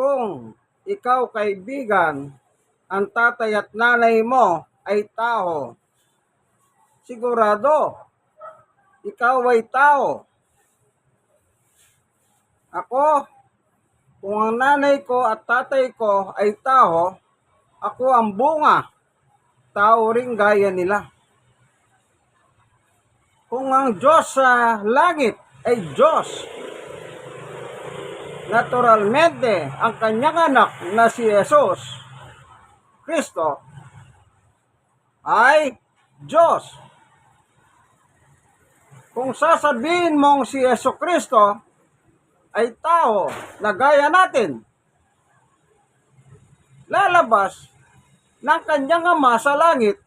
Kung ikaw kaibigan, ang tatay at nanay mo ay tao, sigurado, ikaw ay tao. Ako, kung ang nanay ko at tatay ko ay tao, ako ang bunga, tao ring gaya nila. Kung ang Diyos sa langit ay Diyos, naturalmente ang kanyang anak na si Jesus Kristo ay Diyos. Kung sasabihin mong si Yeso Kristo ay tao na gaya natin, lalabas ng kanyang ama sa langit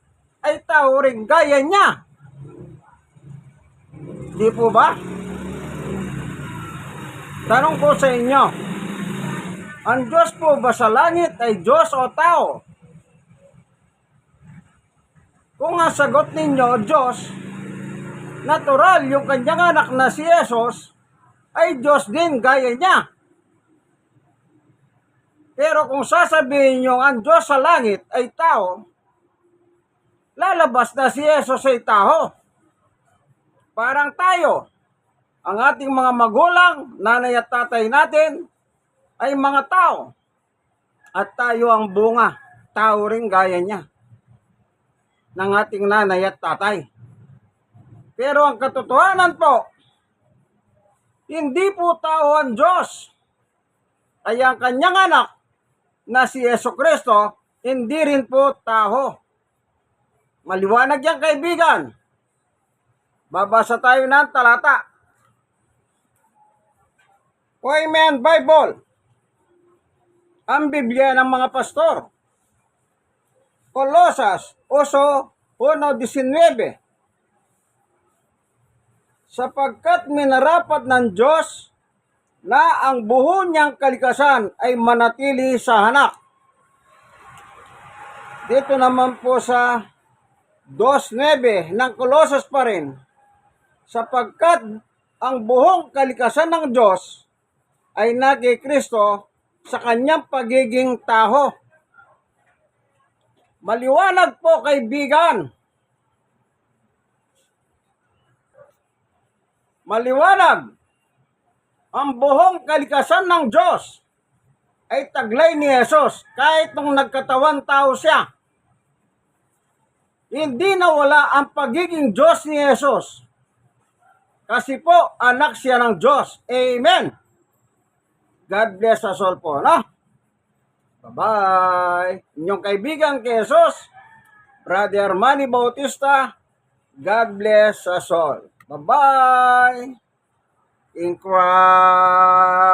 ay tao rin gaya niya. Di po ba? Tanong ko sa inyo, ang Diyos po ba sa langit ay Diyos o tao? Kung ang sagot ninyo, Diyos, natural yung kanyang anak na si Jesus ay Diyos din gaya niya. Pero kung sasabihin nyo ang Diyos sa langit ay tao, lalabas na si Jesus ay tao. Parang tayo, ang ating mga magulang, nanay at tatay natin, ay mga tao. At tayo ang bunga, tao rin gaya niya, ng ating nanay at tatay. Pero ang katotohanan po, hindi po tao ang Diyos. Ay ang kanyang anak na si Yeso Kristo, hindi rin po tao. Maliwanag yan kaibigan. Babasa tayo ng talata. Koyman Bible. Ang Biblia ng mga pastor. Kolosas 8.1.19 Sapagkat minarapat ng Diyos na ang buho niyang kalikasan ay manatili sa hanak. Dito naman po sa 2.9 ng Colossus pa rin, sapagkat ang buhong kalikasan ng Diyos ay nagay Kristo sa kanyang pagiging taho. Maliwanag po kaibigan. Maliwanag. Ang buhong kalikasan ng Diyos ay taglay ni Jesus kahit nung nagkatawan tao siya. Hindi nawala ang pagiging Diyos ni Jesus. Kasi po, anak siya ng Diyos. Amen. God bless us all po, no? Bye-bye. Inyong kaibigan kay Brother Manny Bautista, God bless us all. Bye-bye. In Christ.